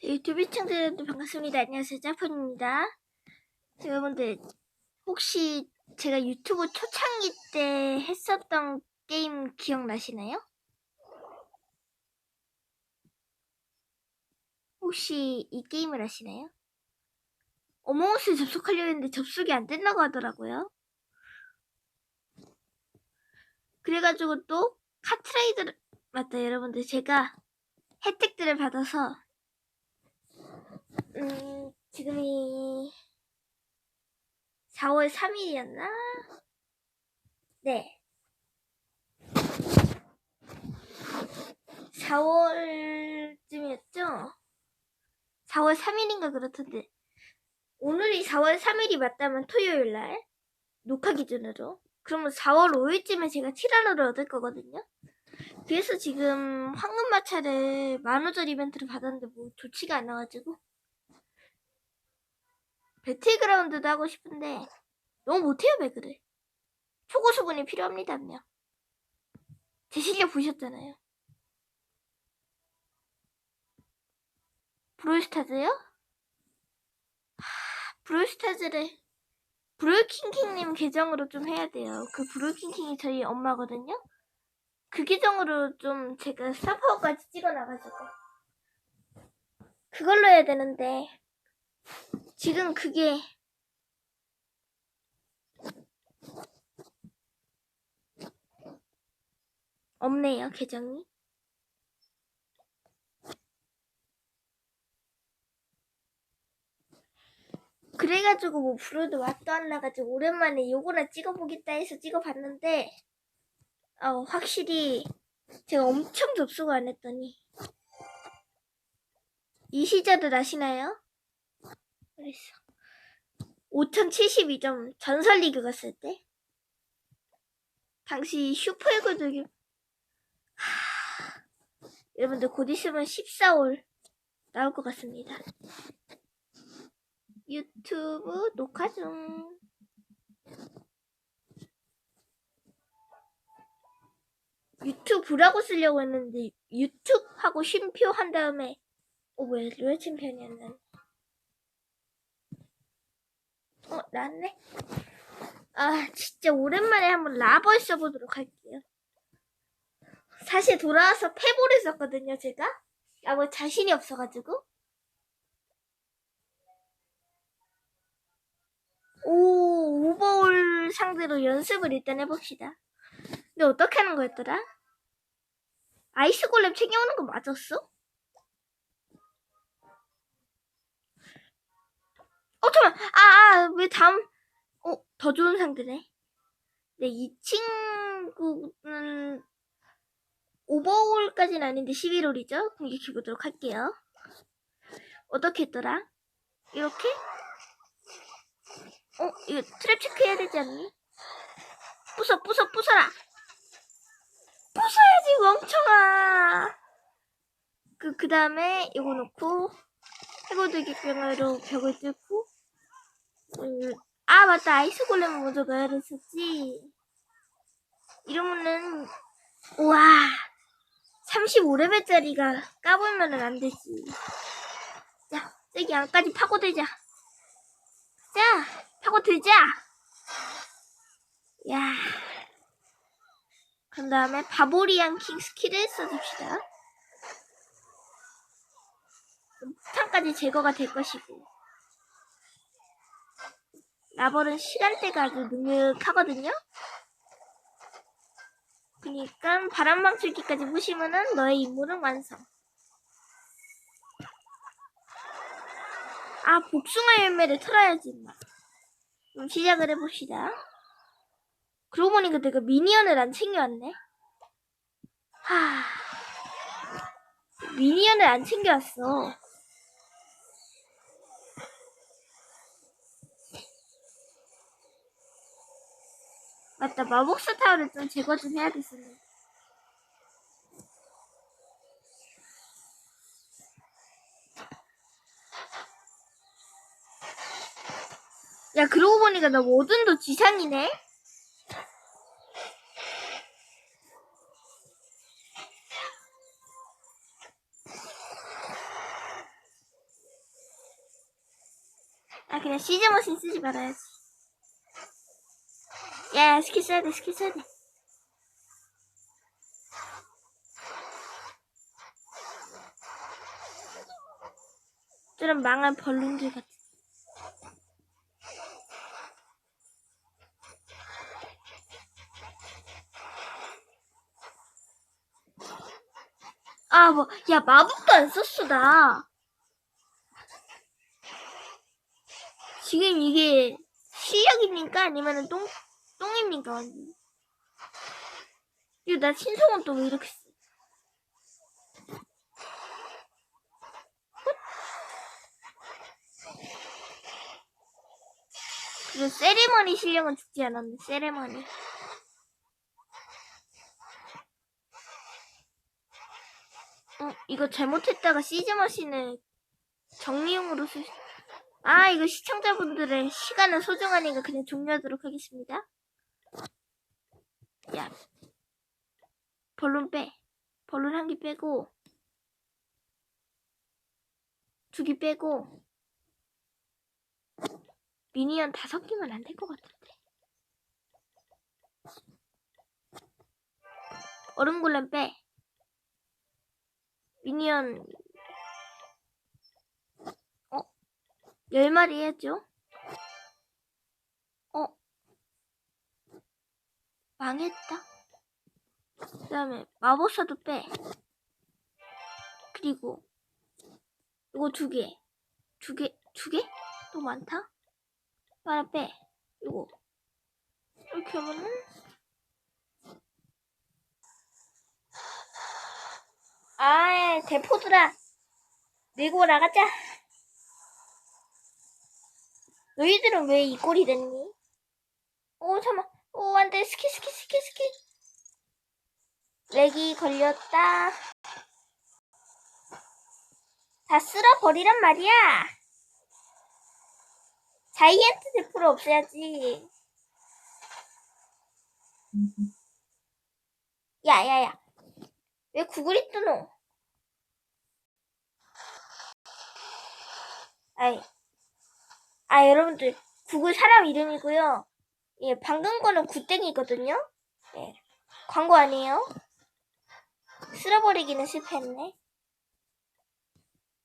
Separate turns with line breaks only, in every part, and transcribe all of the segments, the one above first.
유튜브 시청자들도 반갑습니다. 안녕하세요. 짜폰입니다. 여러분들, 혹시 제가 유튜브 초창기 때 했었던 게임 기억나시나요? 혹시 이 게임을 아시나요? 어몽어스에 접속하려 했는데 접속이 안 된다고 하더라고요. 그래가지고 또 카트라이더 맞다 여러분들 제가 혜택들을 받아서 음, 지금이 4월 3일이었나? 네. 4월쯤이었죠? 4월 3일인가 그렇던데. 오늘이 4월 3일이 맞다면 토요일 날. 녹화 기준으로. 그러면 4월 5일쯤에 제가 7화를 얻을 거거든요. 그래서 지금 황금 마차를 만우절 이벤트를 받았는데 뭐 좋지가 않아가지고 배틀그라운드도 하고 싶은데 너무 못해요 배그를 초고수분이 필요합니다 한명 제 실력 보셨잖아요. 브롤스타즈요? 하, 브롤스타즈를 브롤킹킹님 계정으로 좀 해야 돼요. 그 브롤킹킹이 저희 엄마거든요? 그 계정으로 좀 제가 스타파워까지 찍어놔가지고 그걸로 해야 되는데 지금 그게 없네요 계정이 그래가지고 뭐 브로드 왔도 안 나가지고 오랜만에 요거나 찍어보겠다 해서 찍어봤는데 어, 확실히 제가 엄청 접속을 안 했더니 이 시절을 아시나요? 그랬어. 5072점 전설 리그 갔을 때 당시 슈퍼에그 하... 여러분들 곧 있으면 14올 나올 것 같습니다. 유튜브 녹화 중. 유튜브라고 쓰려고 했는데 유튜브 하고 쉼표 한 다음에 어 뭐야 로얄 챔피언이었나 어 나왔네. 아 진짜 오랜만에 한번 라벌 써보도록 할게요. 사실 돌아와서 패보를 썼거든요 제가. 라벌 자신이 없어가지고. 오 오버올 상대로 연습을 일단 해봅시다. 근데 어떻게 하는 거였더라? 아이스 골렘 챙겨오는 거 맞았어? 어, 왜 다음, 어, 더 좋은 상대네. 네, 이 친구는, 오버홀까지는 아닌데 11홀이죠? 공격해 보도록 할게요. 어떻게 했더라? 이렇게? 어, 이거 트랩 체크해야 되지 않니? 부숴, 부숴, 부숴라! 부숴야지, 멍청아! 그, 그 다음에 이거 놓고, 해골들기 병으로 벽을 뚫고, 음, 아, 맞다. 아이스 골렘 먼저 넣어야 됐었지. 이러면은, 우와. 35레벨짜리가 까불면은 안 되지. 자, 저기 안까지 파고들자. 자, 파고들자. 야. 그 다음에 바보리안 킹 스킬을 써줍시다. 폭탄까지 제거가 될 것이고. 라벌은 시간대가 아주 능력하거든요. 그니까 바람방출기까지 무시면은 너의 임무는 완성. 아 복숭아 열매를 털어야지 임마. 그럼 시작을 해봅시다. 그러고 보니까 내가 미니언을 안 챙겨왔네. 하... 미니언을 안 챙겨왔어. 맞다. 마법사 타워를 좀 제거 좀 해야겠었네 야 그러고 보니까 나 뭐든도 지상이네? 아 그냥 시즈머신 쓰지 말아야지 야 스킬 써야 돼 스킬 써야 돼 저런 망한 벌룬들 같은 아, 뭐, 야, 마법도 안 썼어, 나. 지금 이게 실력입니까? 아니면은 똥, 완전. 이거 나 신성은 또 왜 이렇게 쓰? 그리고 세레머니 실력은 죽지 않았네, 세레머니. 어, 이거 잘못했다가 시즈머신을 정리용으로 쓸, 수- 아, 이거 시청자분들의 시간은 소중하니까 그냥 종료하도록 하겠습니다. 야. 벌룬 빼. 벌룬 한 개 빼고. 두 개 빼고. 미니언 다섯 개면 안 될 것 같은데. 얼음 골렘 빼. 미니언 어? 열 마리 해야 망했다. 그 다음에 마법사도 빼. 그리고 이거 두 개. 두 개, 두 개? 또 많다? 하나 빼. 이거. 이렇게 하면은 아, 대포들아. 밀고 나가자. 너희들은 왜 이 꼴이 됐니? 오, 잠깐만. 오, 안 돼. 스키, 스키, 스키, 스키. 렉이 걸렸다. 다 쓸어버리란 말이야. 자이언트 대포를 없애야지. 야, 야, 야. 왜 구글이 뜨노? 아이. 아, 여러분들. 구글 사람 이름이고요. 예, 방금 거는 구땡이거든요. 예. 광고 아니에요. 쓸어버리기는 실패했네.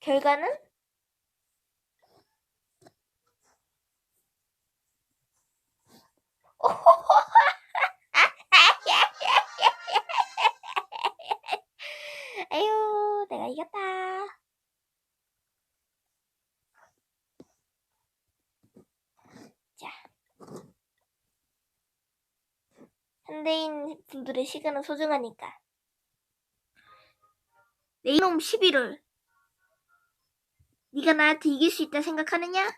결과는? 아유, 내가 이겼다. 자. 분들의 시간은 소중하니까. 내 이놈 11월. 네가 나한테 이길 수 있다 생각하느냐?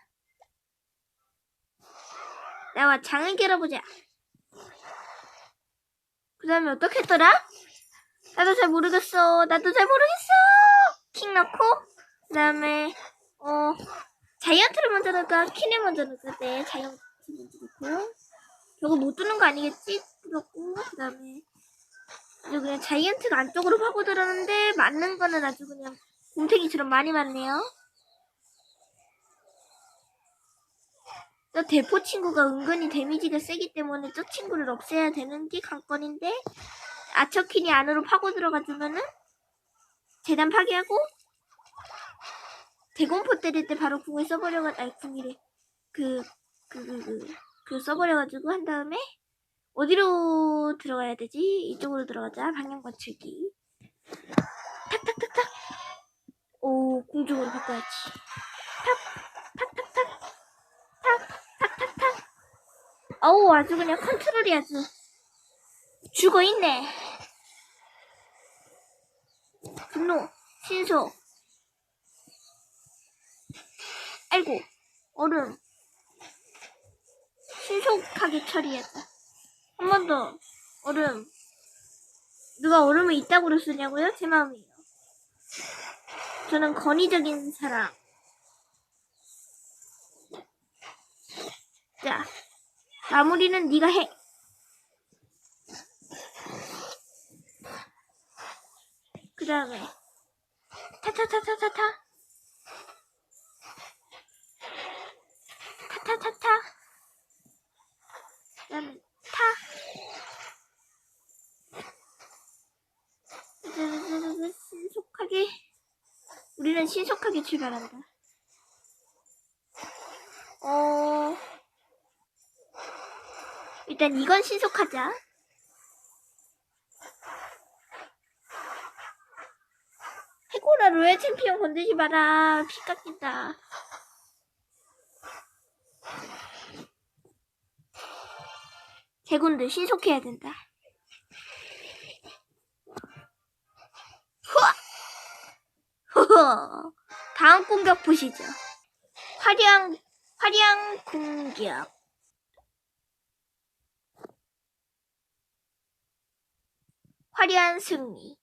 나와 장을 겨뤄보자. 그 다음에 어떻게 했더라? 나도 잘 모르겠어. 나도 잘 모르겠어. 킹 넣고, 그 다음에, 어, 자이언트를 먼저 넣을까? 킹을 먼저 넣을까? 네, 자이언트 먼저 넣고요. 저거 못 뚫는 거 아니겠지? 뚫었고, 그 다음에, 아주 그냥 자이언트가 안쪽으로 파고들었는데, 맞는 거는 아주 그냥 곰탱이처럼 많이 맞네요. 저 대포 친구가 은근히 데미지가 세기 때문에 저 친구를 없애야 되는 게 관건인데, 아처킨이 안으로 파고 들어가주면은 재단 파괴하고 대공포 때릴 때 바로 궁을 써버려가 아니 궁이래 그그그그그 써버려가지고 한 다음에 어디로 들어가야 되지 이쪽으로 들어가자 방향 맞추기 탁탁탁탁 오 공중으로 바꿔야지 탁 탁탁탁 탁 탁탁탁 어우 아주 그냥 컨트롤이 아주 죽어 있네. 분노, 신속. 아이고, 얼음. 신속하게 처리했다. 한 번 더. 얼음. 누가 얼음을 이따구로 쓰냐고요? 제 마음이에요. 저는 권위적인 사람. 자, 마무리는 네가 해. 그 다음에 타타타타타타 타타타타 그 다음에 신속하게 우리는 신속하게 출발한다. 어 일단 이건 신속하자. 해골아 로얄 챔피언 건드지 마라. 피 깎인다. 개군들 신속해야 된다. 후아! 다음 공격 보시죠. 화려한, 화려한 공격. 화려한 승리.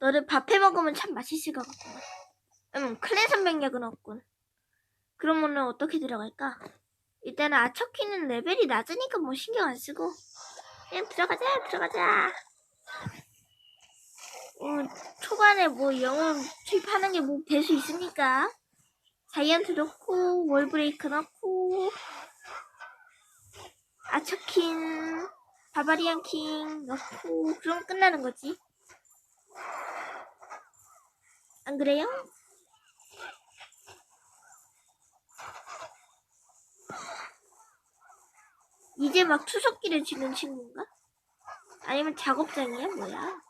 너를 밥해 먹으면 참 맛있을 것 같구만. 음, 클랜 선백력은 없군. 그럼 오늘 어떻게 들어갈까? 일단은 아처키는 레벨이 낮으니까 뭐 신경 안 쓰고. 그냥 들어가자, 들어가자. 어, 초반에 뭐 영웅 투입하는 게 뭐 될 수 있습니까? 자이언트 넣고, 월브레이크 넣고, 아처킨, 바바리안 킹 넣고, 그럼 끝나는 거지. 안 그래요? 이제 막 투석기를 쥐는 친구인가? 아니면 작업장이야? 뭐야?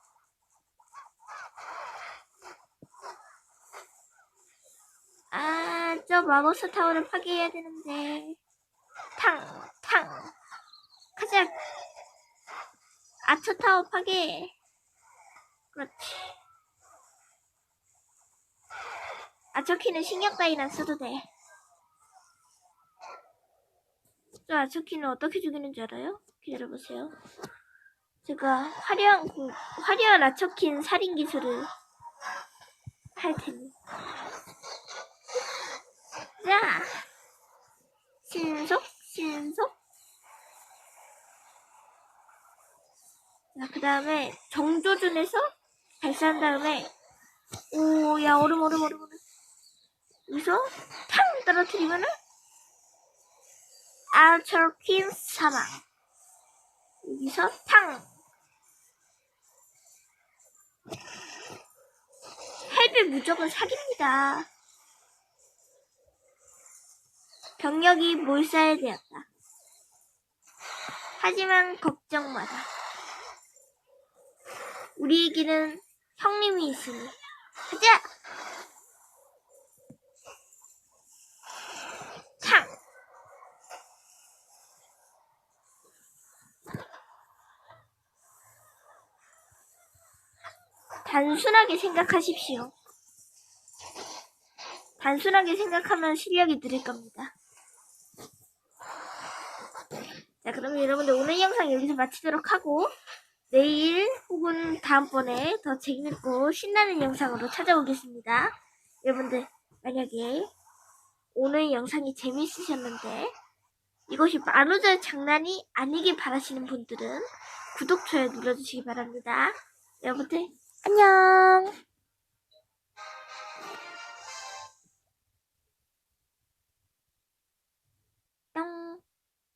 아, 저 마법사 타워를 파괴해야 되는데. 탕, 탕. 가자. 아처 타워 파괴. 그렇지. 아처 키는 신경 따윈 안 써도 돼. 저 아처키는 어떻게 죽이는 줄 알아요? 기다려보세요. 제가 화려한, 공- 화려한 아처킨 살인 기술을 할 테니. 자, 신속, 신속. 자, 그 다음에 정조준에서 발사한 다음에, 오, 야, 얼음, 얼음, 얼음, 얼음. 여기서 탕 떨어뜨리면은, 아처킨 사망. 여기서 탕. 헬벨 무조건 사기입니다. 병력이 몰살되었다. 하지만 걱정 마라. 우리에게는 형님이 있으니. 가자! 탕! 단순하게 생각하십시오. 단순하게 생각하면 실력이 늘을 겁니다. 자, 그러면 여러분들 오늘 영상 여기서 마치도록 하고 내일 혹은 다음번에 더 재밌고 신나는 영상으로 찾아오겠습니다. 여러분들 만약에 오늘 영상이 재밌으셨는데 이것이 만우절 장난이 아니길 바라시는 분들은 구독, 좋아요 눌러주시기 바랍니다. 여러분들 안녕!